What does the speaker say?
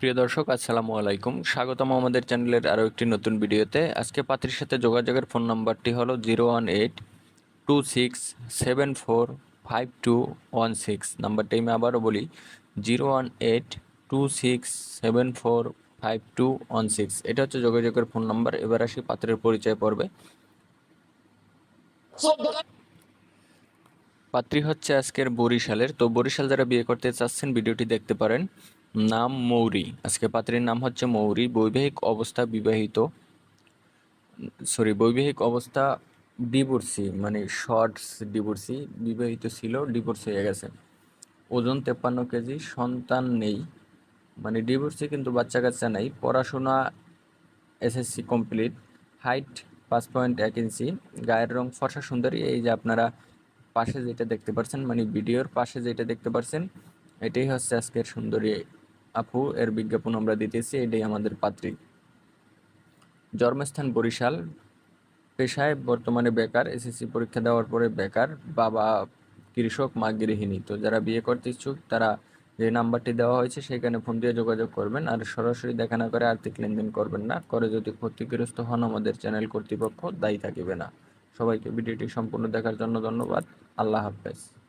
প্রিয় দর্শক, আসসালামু আলাইকুম। স্বাগতম আমাদের চ্যানেলের আরও একটি নতুন ভিডিওতে। আজকে পাত্রীর সাথে যোগাযোগের ফোন নাম্বারটি হলো zero one eight two six seven four five two one six. নাম্বারটি আমি আবারও বলি, zero one eight two six seven four five two one six. এটা হচ্ছে যোগাযোগের ফোন নাম্বার। এবার আসি পাত্রের পরিচয় পড়বে পাত্রী হচ্ছে আজকের বরিশালের। তো বরিশাল যারা বিয়ে করতে চাচ্ছেন, ভিডিওটি দেখতে পারেন। নাম মৌরি। আজকে পাত্রীর নাম হচ্ছে মৌরি। বৈবাহিক অবস্থা বিবাহিত সরি বৈবাহিক অবস্থা ডিভোর্সি মানে শর্টস ডিভোর্সি বিবাহিত ছিল ডিভোর্স হয়ে গেছে। ওজন তেপ্পান্ন কেজি, সন্তান নেই। মানে ডিভোর্সি কিন্তু বাচ্চা কাচ্চা নাই। পড়াশোনা এসএসসি কমপ্লিট হাইট পাঁচ পয়েন্ট এক ইঞ্চি, গায়ের রং ফর্সা সুন্দরী। এই যে আপনারা পাশে যেটা দেখতে পাচ্ছেন মানে ভিডিওর পাশে যেটা দেখতে পাচ্ছেন এটাই হচ্ছে আজকের সুন্দরী আপু, এর বিজ্ঞাপন আমরা দিতেছি, এটাই আমাদের পাত্রী। জন্মস্থান বরিশাল। পেশায় বর্তমানে বেকার, এসএসসি পরীক্ষা দেওয়ার পরে বেকার, বাবা কৃষক, মা গৃহিণী। তো যারা বিয়ে করতে ইচ্ছুক, তারা যে নাম্বারটি দেওয়া হয়েছে, সেখানে ফোন দিয়ে যোগাযোগ করবেন আর সরাসরি দেখা না করে আর্থিক লেনদেন করবেন না। করে যদি ক্ষতিগ্রস্ত হন, আমাদের চ্যানেল কর্তৃপক্ষ দায়ী থাকিবে না। সবাইকে ভিডিওটি সম্পূর্ণ দেখার জন্য ধন্যবাদ। আল্লাহ হাফেজ।